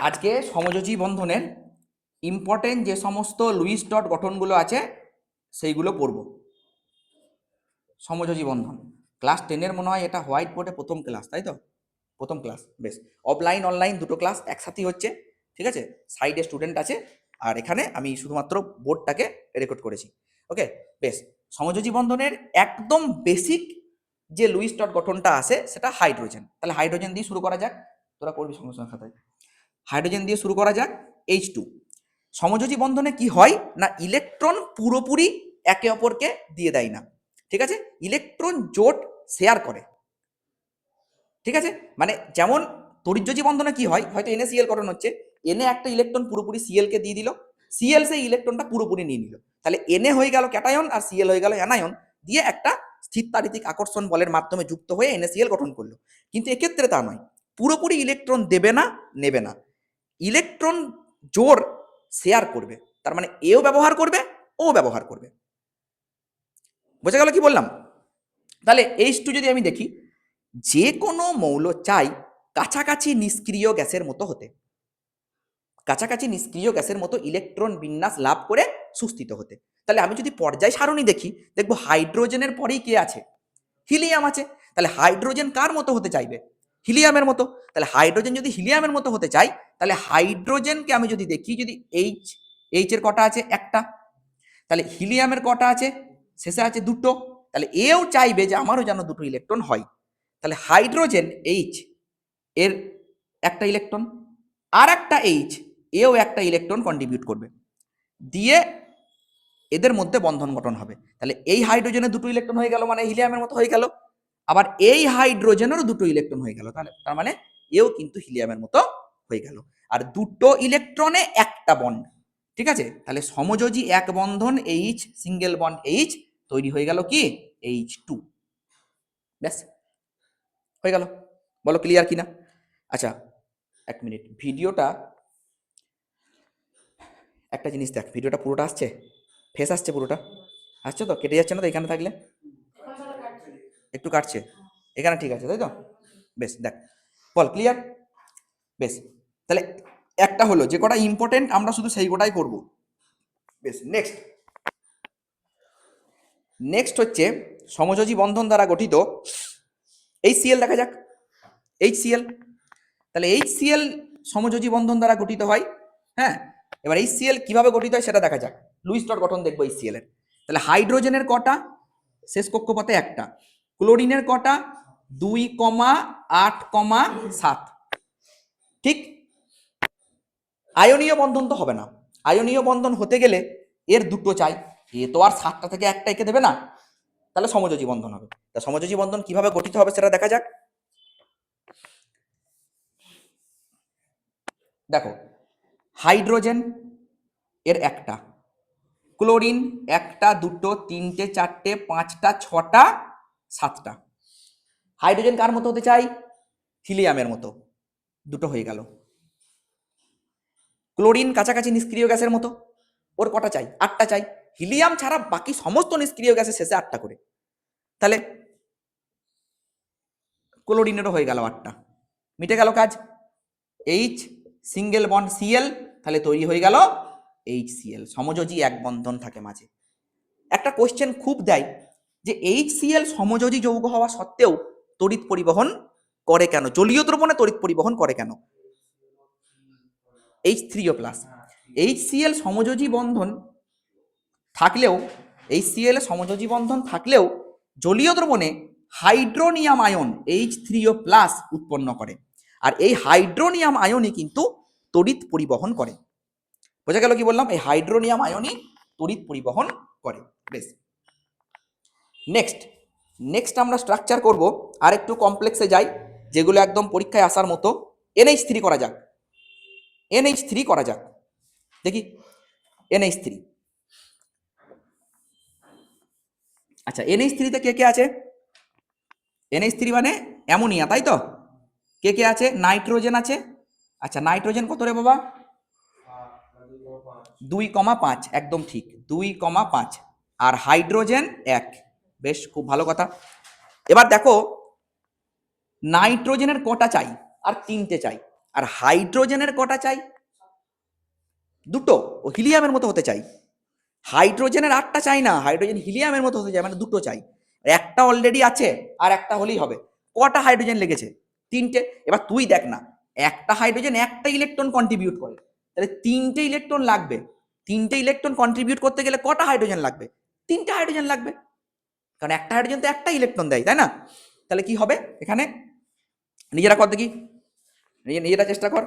আজকে সমযোজী বন্ধনের ইম্পর্টেন্ট যে সমস্ত লুইস ডট গঠনগুলো আছে, সেইগুলো পড়ব। সমযোজী বন্ধন। ক্লাস টেনের মনে হয় এটা হোয়াইট বোর্ডে প্রথম ক্লাস তাই তো? প্রথম ক্লাস বেশ। অফলাইন অনলাইন দুটো ক্লাস একসাথেই হচ্ছে, ঠিক আছে? সাইডে স্টুডেন্ট আছে, আর এখানে আমি শুধুমাত্র বোর্ডটাকে রেকর্ড করেছি। ওকে বেশ। সমযোজী বন্ধনের একদম বেসিক যে লুইস ডট গঠনটা আছে, সেটা হাইড্রোজেন তাহলে হাইড্রোজেন দিয়ে শুরু করা যাক। তোরা করবি সঙ্গে খাতায় হাইড্রোজেন দিয়ে শুরু করা যাক এইচ টু সমযোজী বন্ধনে কি হয়? না, ইলেকট্রন পুরোপুরি একে অপরকে দিয়ে দেয় না। ঠিক আছে? ইলেকট্রন জোট শেয়ার করে। ঠিক আছে? মানে যেমন তরিজ্যোজী বন্ধনে কি হয়? হয়তো এনে সিএল গঠন হচ্ছে। এনে একটা ইলেকট্রন পুরোপুরি সিএল কে দিয়ে দিল। সিএল সেই ইলেকট্রনটা পুরোপুরি নিয়ে নিল। তাহলে এনে হয়ে গেল ক্যাটায়ন আর সিএল হয়ে গেল অ্যানায়ন দিয়ে একটা স্থিরতারিতিক আকর্ষণ বলের মাধ্যমে যুক্ত হয়ে এনএসিএল গঠন করল। কিন্তু এক্ষেত্রে তা নয়। পুরোপুরি ইলেকট্রন দেবে না, নেবে না। ইলেকট্রন জোর শেয়ার করবে। তার মানে এও ব্যবহার করবে, ও ব্যবহার করবে। বোঝা গেল কি বললাম? তাহলে এইচ টু যদি আমি দেখি যে কোনো মৌল চাই কাছাকাছি নিষ্ক্রিয় গ্যাসের মতো হতে। কাছাকাছি নিষ্ক্রিয় গ্যাসের মতো ইলেকট্রন বিন্যাস লাভ করে সুস্থিত হতে। তাহলে আমি যদি পর্যায় সারণী দেখি, দেখব হাইড্রোজেনের পরেই কে আছে? হিলিয়াম আছে। তাহলে হাইড্রোজেন কার মতো হতে চাইবে? হিলিয়ামের মতো। তাহলে হাইড্রোজেন যদি হিলিয়ামের মতো হতে চাই, তাহলে হাইড্রোজেনকে আমি যদি দেখি, যদি এইচ এইচ এর কটা আছে? একটা। তাহলে হিলিয়ামের কটা আছে? শেষে আছে দুটো। তাহলে এও চাইবে যে আমারও যেন দুটো ইলেকট্রন হয়। তাহলে হাইড্রোজেন এইচ এর একটা ইলেকট্রন, আর একটা এইচ এও একটা ইলেকট্রন কন্ট্রিবিউট করবে। দিয়ে এদের মধ্যে বন্ধন গঠন হবে। তাহলে এই হাইড্রোজেনের দুটো ইলেকট্রন হয়ে গেল মানে হিলিয়ামের মতো হয়ে গেল। আবার এই হাইড্রোজেনেরও দুটো ইলেকট্রন হয়ে গেল, তাহলে তার মানে এও কিন্তু হিলিয়ামের মতো হয়ে গেল। আর দুটো ইলেকট্রনে একটা বন্ড ঠিক আছে? তাহলে সমযোজী এক বন্ধন এইচ সিঙ্গেল বন্ড এইচ তৈরি হয়ে গেল কি? এইচ টু ব্যাস, হয়ে গেল। বলো ক্লিয়ার কিনা? আচ্ছা এক মিনিট, ভিডিওটা, একটা জিনিস দেখ, ভিডিওটা পুরোটা আসছে? ফেস আসছে পুরোটা? আসছে তো? কেটে যাচ্ছে না তো এখানে থাকলে? একটু কাটছে। এখানে ঠিক আছে তাই তো বেশ, দেখ। বল ক্লিয়ার বেশ। তাহলে একটা হলো, যে কটা ইম্পর্টেন্ট আমরা শুধু সেই গোটাই করব। বেশ নেক্সট নেক্সট হচ্ছে সমযোজী বন্ধন দ্বারা গঠিত এই সিএল দেখা যাক। এইচ সিএল তাহলে এইচ সিএল সমযোজী বন্ধন দ্বারা গঠিত হয় হ্যাঁ? এবার এই সিএল কীভাবে গঠিত হয় সেটা দেখা যাক। লুইস্টর গঠন দেখব এই সিএল এর। তাহলে হাইড্রোজেনের কটা? শেষ কক্ষপথে একটা। ক্লোরিনের কটা? দুই কমা, আট কমা, সাত। ঠিক? আয়নীয় বন্ধন তো হবে না। আয়নীয় বন্ধন হতে গেলে এর দুটো চাই। এ তো আর সাতটা থেকে একটা এঁকে দেবে না। তাহলে সমযোজী বন্ধন হবে। তা সমযোজী বন্ধন কীভাবে গঠিত হবে সেটা দেখা যাক। দেখো, হাইড্রোজেন এর একটা, ক্লোরিন একটা, দুটো, তিনটে, চারটে, পাঁচটা, ছটা সাতটা। হাইড্রোজেন কার মতো হতে চাই? হিলিয়ামের মতো। দুটো হয়ে গেল। ক্লোরিন কাছাকাছি নিষ্ক্রিয় গ্যাসের মতো। ওর কটা চাই? আটটা চাই। হিলিয়াম ছাড়া বাকি সমস্ত নিষ্ক্রিয় গ্যাসের শেষে আটটা করে। তাহলে ক্লোরিনেরও হয়ে গেল আটটা। মিটে গেল কাজ? এইচ সিঙ্গেল বন্ড সিএল তাহলে তৈরি হয়ে গেল এইচ সিএল সমযোজী এক বন্ধন থাকে মাঝে। একটা কোশ্চেন খুব দেয়। যে এইচ সিএল সমযোজী যৌগ হওয়া সত্ত্বেও তড়িৎ পরিবহন করে কেন? জলীয় দ্রবণে তড়িৎ পরিবহন করে কেন? H three O plus H C L সমযোজী বন্ধন থাকলেও এইচ সিএল সমযোজী বন্ধন থাকলেও জলীয় দ্রবণে hydronium ion H three O plus উৎপন্ন করে। আর এই হাইড্রোনিয়াম আয়নই কিন্তু তড়িৎ পরিবহন করে। বোঝা গেল কি বললাম? এই হাইড্রোনিয়াম আয়নই তড়িৎ পরিবহন করে। বেশ। নেক্সট নেক্সট আমরা স্ট্রাকচার করব আর একটু কমপ্লেক্সে যাই, যেগুলো একদম পরীক্ষায় আসার মতো। এনএইচ থ্রি করা যাক। এনএইচ থ্রি করা যাক। দেখি। এনএইচ থ্রি আচ্ছা এনএইচ থ্রিতে কে কে আছে? এনএইচ থ্রি মানে অ্যামোনিয়া, তাই তো? কে কে আছে? নাইট্রোজেন আছে? আচ্ছা নাইট্রোজেন কত রে বাবা? দুই কমা পাঁচ। একদম ঠিক। দুই কমা পাঁচ। আর হাইড্রোজেন এক। বেশ, খুব ভালো কথা। এবার দেখো, নাইট্রোজেনের কটা চাই আর তিনটে চাই। আর হাইড্রোজেনের কটা চাই? দুটো। ও হিলিয়ামের মতো হতে চাই। হাইড্রোজেনের আটটা চাই না, হাইড্রোজেন হিলিয়ামের মতো হতে চাই মানে দুটো চাই। একটা অলরেডি আছে, আর একটা হলেই হবে। কটা হাইড্রোজেন লেগেছে? তিনটে। এবার তুই দেখ না, একটা হাইড্রোজেন একটা ইলেকট্রন কন্ট্রিবিউট করে। তাহলে তিনটে ইলেকট্রন লাগবে। তিনটে ইলেকট্রন কন্ট্রিবিউট করতে গেলে কটা হাইড্রোজেন লাগবে? তিনটে হাইড্রোজেন লাগবে। কারণ একটা হাইড্রোজেন তো একটা ইলেকট্রন দেয়, তাই না? তাহলে কি হবে এখানে? নিজেরা কর দেখি। নিজে নিজেরা চেষ্টা কর।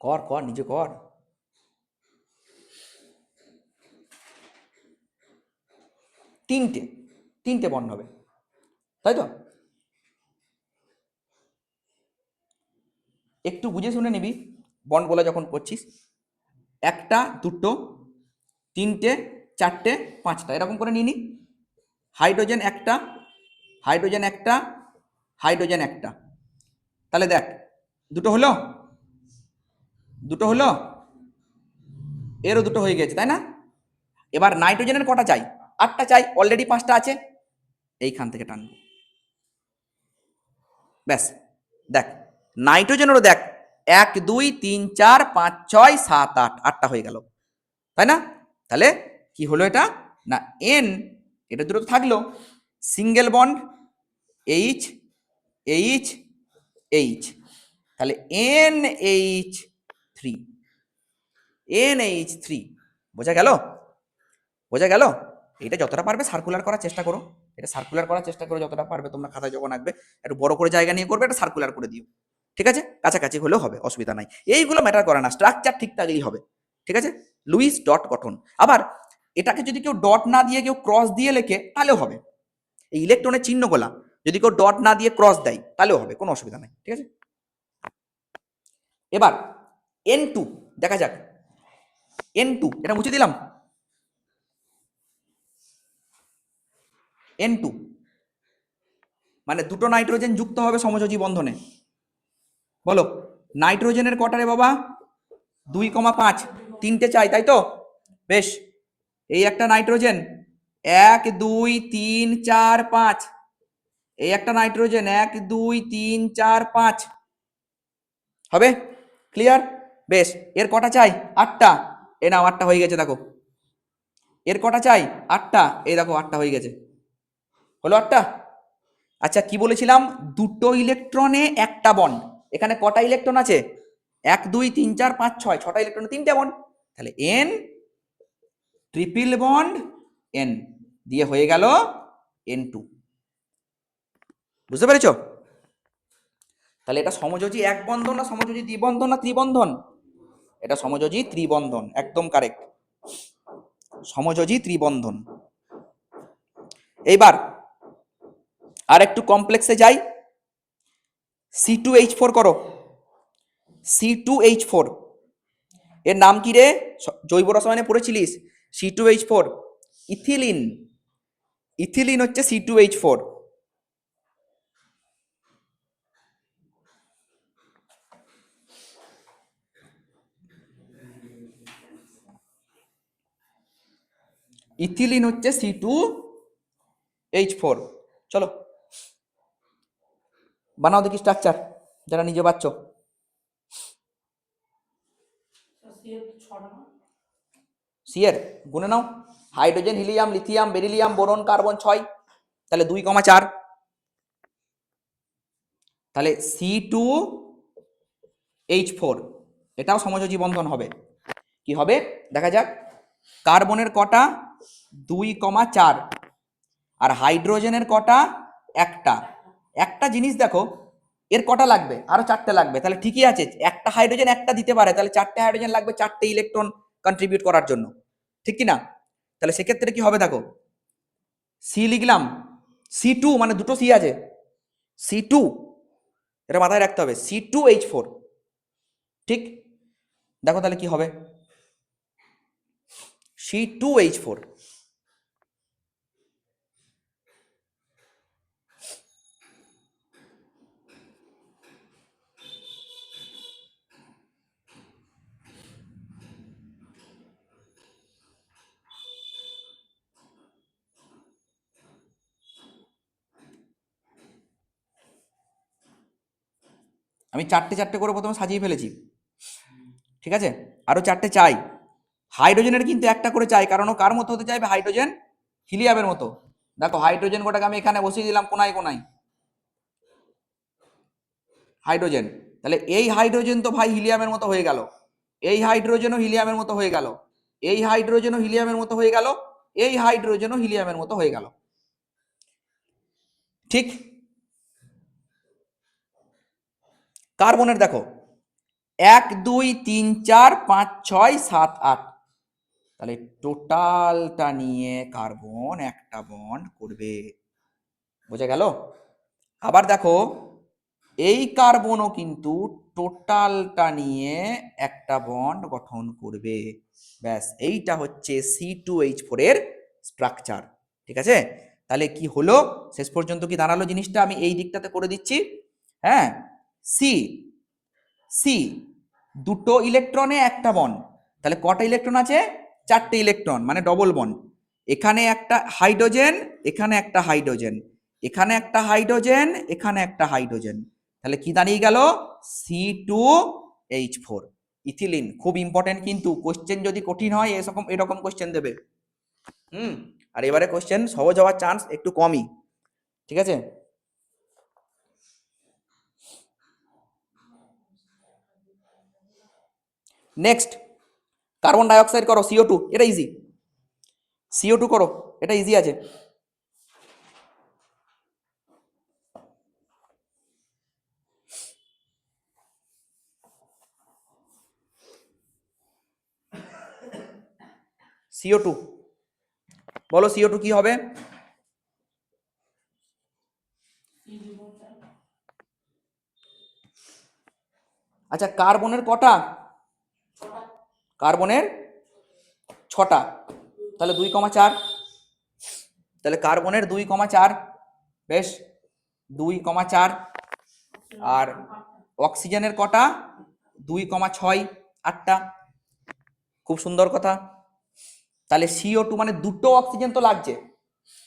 কর কর, নিজে কর। তিনটে তিনটে বন্ড হবে। তাই তো? একটু বুঝে শুনে নিবি বন্ড বলে যখন করছিস। একটা, দুটো, তিনটে, চারটে, পাঁচটা, এরকম করে নিয়ে নি। হাইড্রোজেন একটা হাইড্রোজেন একটা হাইড্রোজেন একটা। তাহলে দেখ, দুটো হলো দুটো হলো, এরও দুটো হয়ে গেছে, তাই না? এবার নাইট্রোজেনের কটা চাই? আটটা চাই অলরেডি পাঁচটা আছে। এইখান থেকে টানবো। ব্যাস, দেখ। নাইট্রোজেনেরও দেখ, এক, দুই, তিন, চার, পাঁচ, ছয়, সাত, আট, আটটা হয়ে গেল। তাই না? তাহলে কি হলো এটা? না এন এটা দুটো থাকল। Single bond H H H তাহলে N H three N H three বোঝা গেল? বোঝা গেল? এটা যতটা পারবে সার্কুলার করার চেষ্টা করো। এটা সার্কুলার করার চেষ্টা করো, যতটা পারবে তোমরা খাতায় যখন আঁকবে একটু বড় করে জায়গা নিয়ে করবে, এটা সার্কুলার করে দিও। ঠিক আছে? কাছাকাছি হলেও হবে, অসুবিধা নাই। এইগুলো ম্যাটার করে না স্ট্রাকচার ঠিক থাকলেই হবে। ঠিক আছে? লুইস ডট গঠন আবার এটাকে যদি কেউ ডট না দিয়ে কেউ ক্রস দিয়ে লেখে, তাহলেও হবে। এই ইলেকট্রনের চিহ্নগুলা যদি কেউ ডট না দিয়ে ক্রস দেয়, তাহলেও হবে, কোনো অসুবিধা নাই। ঠিক আছে? এবার এন টু দেখা যাক। এন টু এটা মুছে দিলাম। এন টু মানে দুটো নাইট্রোজেন যুক্ত হবে সমযোজী বন্ধনে। বলো, নাইট্রোজেনের কটারে বাবা? দুই কমা পাঁচ, তিনটে চাই, তাই তো? বেশ, এই একটা নাইট্রোজেন, এক, দুই, তিন, চার, পাঁচ। এই একটা নাইট্রোজেন, এক, দুই, তিন, চার, পাঁচ। হবে? ক্লিয়ার বেশ, এর কটা চাই? আটটা। এ নাও, আটটা হয়ে গেছে, দেখো। এর কটা চাই? আটটা। এই দেখো, আটটা হয়ে গেছে। হলো আটটা? আচ্ছা কি বলেছিলাম? দুটো ইলেকট্রনে একটা বন্ড। এখানে কটা ইলেকট্রন আছে? এক, দুই, তিন, চার, পাঁচ, ছয়। ছটা ইলেকট্রন তিনটে বন্ড তাহলে এন ট্রিপল বন্ড এন দিয়ে হয়ে গেল এন টু বুঝতে পেরেছ? তাহলে এটা সমযোজী এক বন্ধন না সমযোজী দ্বিবন্ধন না ত্রিবন্ধন? এটা সমযোজী ত্রিবন্ধন, একদম কারেক্ট সমযোজী ত্রিবন্ধন। এইবার আর একটু কমপ্লেক্সে যাই। সি টু এইচ ফোর করো। সি টু এইচ ফোর এর নাম কি রে? জৈব রসায়নে পড়েছিলিস? C two H four ethylene. Ethylene হচ্ছে C two H four ethylene হচ্ছে সি টু এইচ ফোর চলো। বানাও দেখি স্ট্রাকচার যারা নিজে পাচ্ছ সিয়ের গুনে নাও। Hydrogen helium lithium beryllium boron carbon ছয়। তাহলে দুই কমা চার। তাহলে সি টু এইচ ফোর এটাও সমযোজী বন্ধন হবে। কি হবে? দেখা যাক। কার্বনের কটা? দুই কমা চার। আর হাইড্রোজেনের কটা? একটা। একটা জিনিস দেখো, এর কটা লাগবে? আরও চারটে লাগবে। তাহলে ঠিকই আছে, একটা হাইড্রোজেন একটা দিতে পারে। তাহলে চারটে হাইড্রোজেন লাগবে চারটে ইলেকট্রন কন্ট্রিবিউট করার জন্য। ঠিক কি না তাহলে সেক্ষেত্রে কি হবে দেখো? সি লিখলাম। সি টু মানে দুটো সি আছে। সি টু এটা মাথায় রাখতে হবে। সি টু এইচ ফোর ঠিক? দেখো তাহলে কি হবে? সি টু এইচ ফোর আমি চারটে চারটে করে প্রথমে সাজিয়ে ফেলেছি। ঠিক আছে? আরও চারটে চাই। হাইড্রোজেনের কিন্তু একটা করে চাই, কারণ ও কার মতো হতে চাইবে? হাইড্রোজেন হিলিয়ামের মতো। দেখো, হাইড্রোজেন গোটাকে আমি এখানে বসিয়ে দিলাম কোনায় কোনায়। হাইড্রোজেন। তাহলে এই হাইড্রোজেন তো ভাই হিলিয়ামের মতো হয়ে গেল। এই হাইড্রোজেনও হিলিয়ামের মতো হয়ে গেল। এই হাইড্রোজেনও হিলিয়ামের মতো হয়ে গেল। এই হাইড্রোজেনও হিলিয়ামের মতো হয়ে গেল। ঠিক? কার্বনের দেখো? এক, দুই, তিন, চার, পাঁচ, ছয়, সাত, আট। তাহলে টোটালটা নিয়ে কার্বন একটা বন্ড করবে। বোঝা গেল? আবার দেখো, এই কার্বনও কিন্তু টোটালটা নিয়ে একটা বন্ড গঠন করবে। ব্যাস, এইটা হচ্ছে সি টু এইচ ফোর এর স্ট্রাকচার ঠিক আছে? তাহলে কি হলো? শেষ পর্যন্ত কি দাঁড়াল জিনিসটা? আমি এই দিকটাতে করে দিচ্ছি। হ্যাঁ? সি সি দুটো ইলেকট্রনে একটা বন তাহলে কটা ইলেকট্রন আছে? চারটে ইলেকট্রন মানে ডবল বন এখানে একটা হাইড্রোজেন এখানে একটা হাইড্রোজেন এখানে একটা হাইড্রোজেন এখানে একটা হাইড্রোজেন তাহলে কি দাঁড়িয়ে গেল? C two H four ethylene, খুব ইম্পর্টেন্ট কিন্তু কোশ্চেন যদি কঠিন হয়, এরকম এরকম কোশ্চেন দেবে। হুম, আর এবারে কোশ্চেন সহজ হওয়ার চান্স একটু কমই। ঠিক আছে? নেক্সট কার্বন ডাইঅক্সাইড করো সিও টু এটা ইজি সিও টু করো, এটা ইজি আছে। সিও টু বলো সিও টু কি হবে? আচ্ছা কার্বনের কটা? কার্বনের ছটা, তাহলে দুই কমা চার। তাহলে কার্বনের দুই কমা চার, বেশ, দুই কমা চার। আর অক্সিজেনের কটা? দুই কমা ছয়, আটটা। খুব সুন্দর কথা। তাহলে সিও টু মানে দুটো অক্সিজেন তো লাগছে।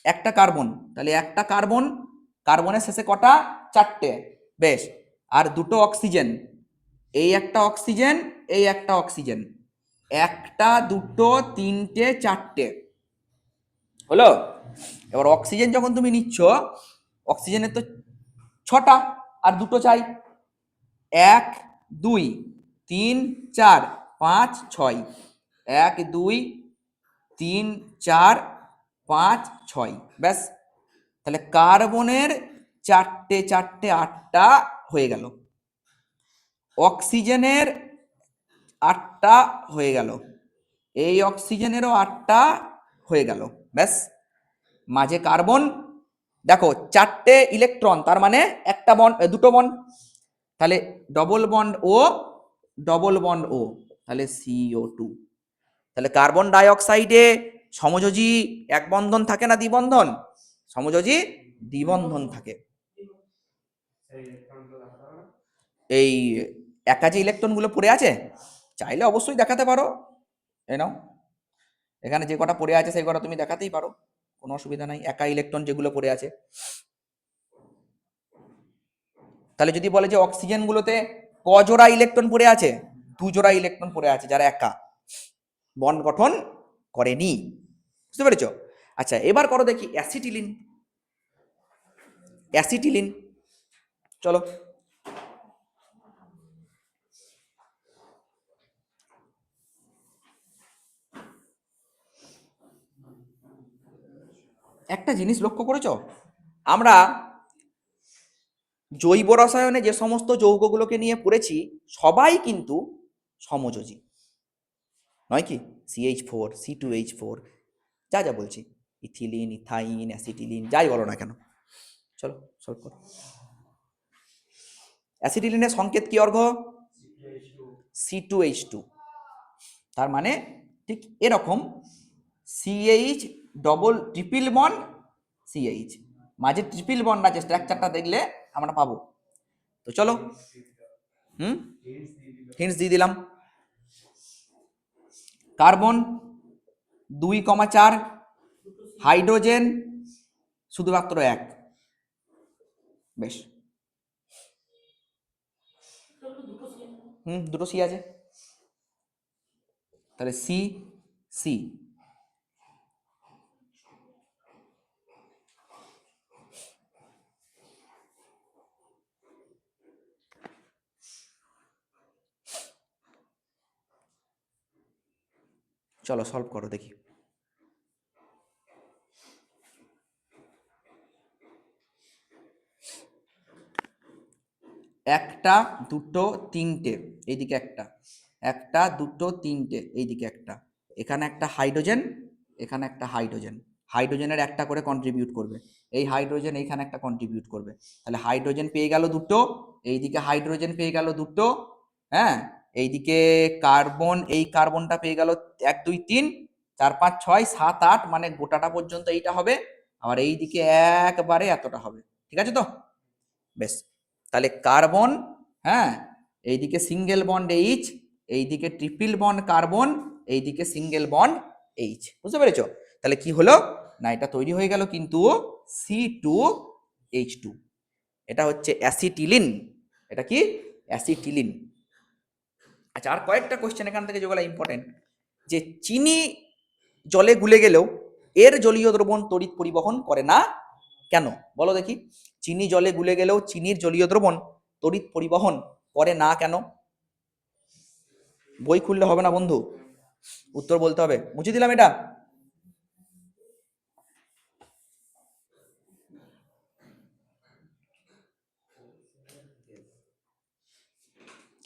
একটা কার্বন। তাহলে একটা কার্বন, কার্বনের শেষে কটা? চারটে। বেশ, আর দুটো অক্সিজেন। এই একটা অক্সিজেন, এই একটা অক্সিজেন। একটা দুটো তিনটে চারটে। হলো? এবার অক্সিজেন যখন তুমি নিচ্ছ অক্সিজেনের তো ছটা আর দুটো চাই। এক দুই তিন চার পাঁচ ছয়। এক দুই তিন চার পাঁচ ছয়। ব্যাস। তাহলে কার্বনের চারটে চারটে আটটা হয়ে গেল। অক্সিজেনের আটটা হয়ে গেল। এই অক্সিজেনেরও আটটা হয়ে গেল। ব্যাস। মাঝে কার্বন। দেখো, চারটে ইলেকট্রন, তার মানে একটা বন্ড দুটো বন্ড তাহলে double bond O, double bond O. তাহলে সিও টু। তাহলে কার্বন ডাইঅক্সাইডে সমযোজী এক বন্ধন থাকে না দ্বিবন্ধন? সমযোজী দ্বিবন্ধন থাকে। এই একা যে ইলেকট্রনগুলো পড়ে আছে? চাইলে অবশ্যই দেখাতে পারো এই নাও এখানে যে কটা পড়ে আছে, সেই কটা তুমি দেখাতেই পারো, কোনো অসুবিধা নাই। একা ইলেকট্রন যেগুলো পড়ে আছে। তাহলে যদি বলে যে অক্সিজেনগুলোতে কজোড়া ইলেকট্রন পড়ে আছে? দু জোড়া ইলেকট্রন পড়ে আছে, যারা একা। বন্ড গঠন করেনি। বুঝতে পেরেছ? আচ্ছা এবার করো দেখি অ্যাসিটিলিন। অ্যাসিটিলিন। চলো। একটা জিনিস লক্ষ্য করেছ? আমরা জৈব রসায়নে যে সমস্ত যৌগগুলোকে নিয়ে পড়েছি, সবাই কিন্তু সমযোজী। নয় কি? CH four C two H four যা যা বলছি। ইথিলিন, ইথাইন, অ্যাসিটিলিন, যাই বলো না কেন। চলো, সলভ করো। অ্যাসিটিলিনের সংকেত কি Argha C two H two তার মানে ঠিক এরকম CH double triple bond CH মাঝে ট্রিপল বন্ড আছে স্ট্রাকচারটা দেখলে আমরা পাবো। তো চলো। হুম? হিন্টস দিয়ে দিলাম। কার্বন দুই কমা চার। হাইড্রোজেন শুধুমাত্র এক। বেশ। হুম, দুটো সি আছে। তাহলে সি সি চলো সলভ করো, দেখি। একটা, দুটো, তিনটে, এইদিকে একটা। একটা, দুটো, তিনটে, এইদিকে একটা। এখানে একটা হাইড্রোজেন এখানে একটা হাইড্রোজেন হাইড্রোজেনের একটা করে কন্ট্রিবিউট করবে। এই হাইড্রোজেন এইখানে একটা কন্ট্রিবিউট করবে। তাহলে হাইড্রোজেন পেয়ে গেল দুটো, এইদিকে হাইড্রোজেন পেয়ে গেল দুটো হ্যাঁ? এইদিকে কার্বন এই কার্বনটা পেয়ে গেল এক, দুই, তিন, চার, পাঁচ, ছয়, সাত, আট মানে গোটাটা পর্যন্ত এইটা হবে। আবার এইদিকে একবারে এতটা হবে। ঠিক আছে তো? বেশ। তাহলে কার্বন হ্যাঁ? এইদিকে সিঙ্গেল বন্ড এইচ এইদিকে ট্রিপল বন্ড কার্বন এইদিকে সিঙ্গেল বন্ড এইচ বুঝতে পেরেছ? তাহলে কি হলো? না, এটা তৈরি হয়ে গেল কিন্তু সি টু এইচ টু এটা হচ্ছে অ্যাসিটিলিন এটা কি? অ্যাসিটিলিন আচ্ছা আর কয়েকটা কোশ্চেন এখান থেকে যেগুলো ইম্পর্টেন্ট যে চিনি জলে গুলে গেলেও এর জলীয় দ্রবণ তড়িৎ পরিবহন করে না কেন? বলো দেখি। চিনি জলে গুলে গেলেও চিনির জলীয় দ্রবণ তড়িৎ পরিবহন করে না কেন? বই খুললে হবে না বন্ধু। উত্তর বলতে হবে। মুছে দিলাম এটা।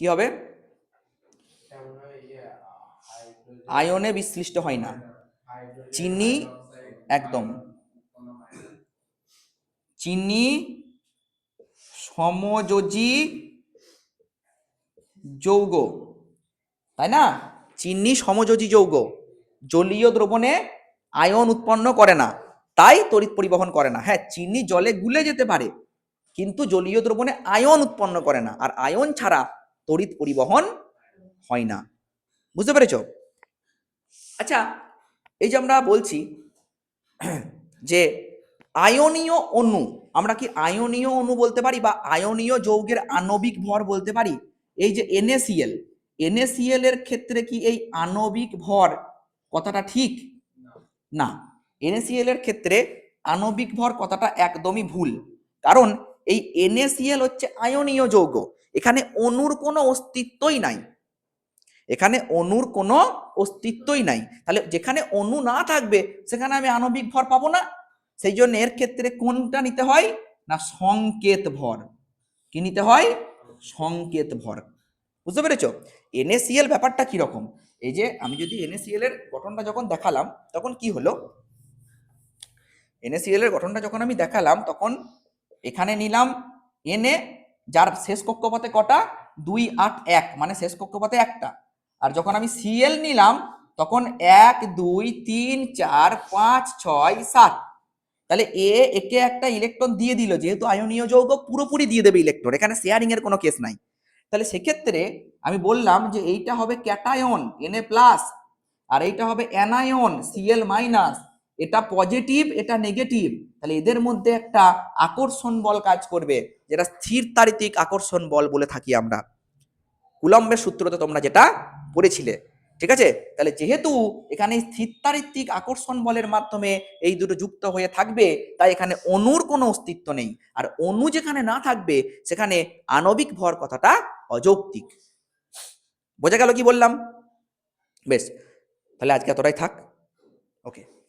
কি হবে? আয়নে বিশ্লিষ্ট হয় না। চিনি একদম। চিনি সমযোজী যৌগ, তাই না? চিনি সমযোজী যৌগ। জলীয় দ্রবণে আয়ন উৎপন্ন করে না, তাই তড়িৎ পরিবহন করে না। হ্যাঁ চিনি জলে গুলে যেতে পারে, কিন্তু জলীয় দ্রবণে আয়ন উৎপন্ন করে না, আর আয়ন ছাড়া তড়িৎ পরিবহন হয় না। বুঝতে পেরেছ? আচ্ছা এই যে আমরা বলছি যে আয়নীয় অণু, আমরা কি আয়নীয় অণু বলতে পারি বা আয়নীয় যৌগের আণবিক ভর বলতে পারি? এই যে এনএসিএল এনএসিএল এর ক্ষেত্রে কি এই আণবিক ভর কথাটা ঠিক? না। এনএসিএল এর ক্ষেত্রে আণবিক ভর কথাটা একদমই ভুল। কারণ এই এনএসিএল হচ্ছে আয়নীয় যৌগ। এখানে অণুর কোনো অস্তিত্বই নাই। এখানে অণুর কোনো অস্তিত্বই নাই। তাহলে যেখানে অণু না থাকবে, সেখানে আমি আণবিক ভর পাবো না। সেই জন্য এর ক্ষেত্রে কোনটা নিতে হয়? না, সংকেত ভর। কি নিতে হয়? সংকেত ভর। বুঝতে পেরেছ? এনএসিএল ব্যাপারটা কি রকম এই যে আমি যদি এনএসিএল এর গঠনটা যখন দেখালাম, তখন কি হলো? এনএসিএল এর গঠনটা যখন আমি দেখালাম, তখন এখানে নিলাম এনে যার শেষ কক্ষপথে কটা? দুই আট এক মানে শেষ কক্ষপথে একটা। আর যখন আমি সিএল নিলাম, তখন এক, দুই, তিন, চার, পাঁচ, ছয়, সাত। তাহলে এ একে একটা ইলেকট্রন দিয়ে দিল, যেহেতু আয়নীয় যৌগ পুরোপুরি দিয়ে দেবে ইলেকট্রন এখানে শেয়ারিং এর কোনো কেস নাই। তাহলে সেক্ষেত্রে আমি বললাম যে এইটা হবে ক্যাটায়ন এনএ প্লাস আর এইটা হবে অ্যানায়ন সিএল মাইনাস এটা পজিটিভ এটা নেগেটিভ তাহলে এদের মধ্যে একটা আকর্ষণ বল কাজ করবে, যেটা স্থির তারিতিক আকর্ষণ বল বলে থাকি আমরা। কুলম্বের সূত্রতে তোমরা যেটা পড়েছিলে। ঠিক আছে? তাহলে যেহেতু এখানে স্থিরতারিত্বিক আকর্ষণ বলের মাধ্যমে এই দুটো যুক্ত হয়ে থাকবে, তাই এখানে অনুর কোনো অস্তিত্ব নেই। আর অনু যেখানে না থাকবে, সেখানে আণবিক ভর কথাটা অযৌক্তিক। বোঝা গেল কি বললাম? বেশ, তাহলে আজকে এতটাই থাক। ওকে।